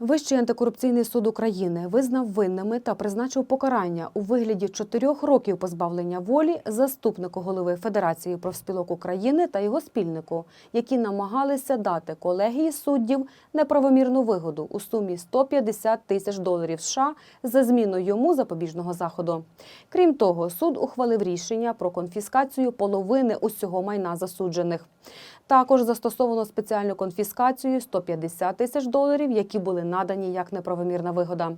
Вищий антикорупційний суд України визнав винними та призначив покарання у вигляді чотирьох років позбавлення волі заступнику голови Федерації профспілок України та його спільнику, які намагалися дати колегії суддів неправомірну вигоду у сумі 150 тисяч доларів США за зміну йому запобіжного заходу. Крім того, суд ухвалив рішення про конфіскацію половини усього майна засуджених. Також застосовано спеціальну конфіскацію 150 тисяч доларів, які були надані як неправомірна вигода.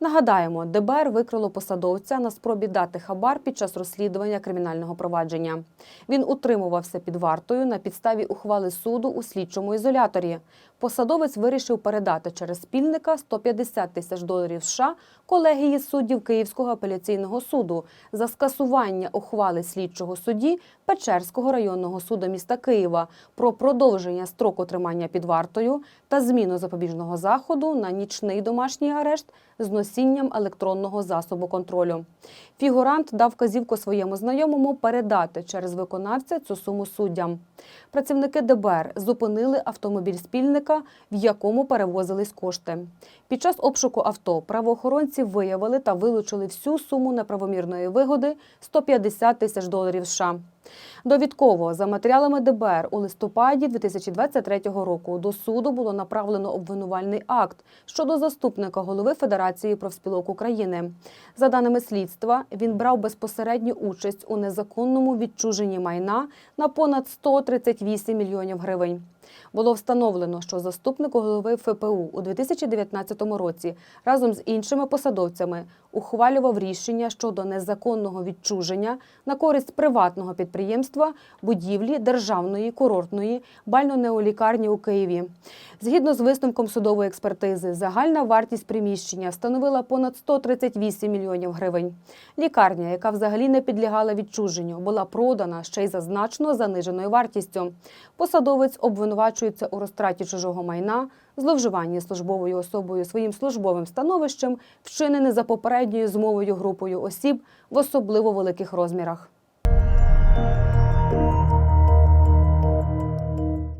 Нагадаємо, ДБР викрило посадовця на спробі дати хабар під час розслідування кримінального провадження. Він утримувався під вартою на підставі ухвали суду у слідчому ізоляторі. Посадовець вирішив передати через спільника 150 тисяч доларів США колегії суддів Київського апеляційного суду за скасування ухвали слідчого судді Печерського районного суду міста Києва про продовження строку тримання під вартою та зміну запобіжного заходу на нічний домашній арешт з носінням електронного засобу контролю. Фігурант дав вказівку своєму знайомому передати через виконавця цю суму суддям. Працівники ДБР зупинили автомобіль спільника, в якому перевозились кошти. Під час обшуку авто правоохоронці виявили та вилучили всю суму неправомірної вигоди 150 тисяч доларів США. Довідково за матеріалами ДБР у листопаді 2023 року до суду було направлено обвинувальний акт щодо заступника голови Федерації профспілок України. За даними слідства, він брав безпосередню участь у незаконному відчуженні майна на понад 138 мільйонів гривень. Було встановлено, що заступник голови ФПУ у 2019 році разом з іншими посадовцями ухвалював рішення щодо незаконного відчуження на користь приватного підприємства будівлі державної курортної бально-неолікарні у Києві. Згідно з висновком судової експертизи, загальна вартість приміщення становила понад 138 мільйонів гривень. Лікарня, яка взагалі не підлягала відчуженню, була продана ще й за значно заниженою вартістю. Посадовець звинувачується у розтраті чужого майна, зловживанні службовою особою своїм службовим становищем, вчинене за попередньою змовою групою осіб в особливо великих розмірах.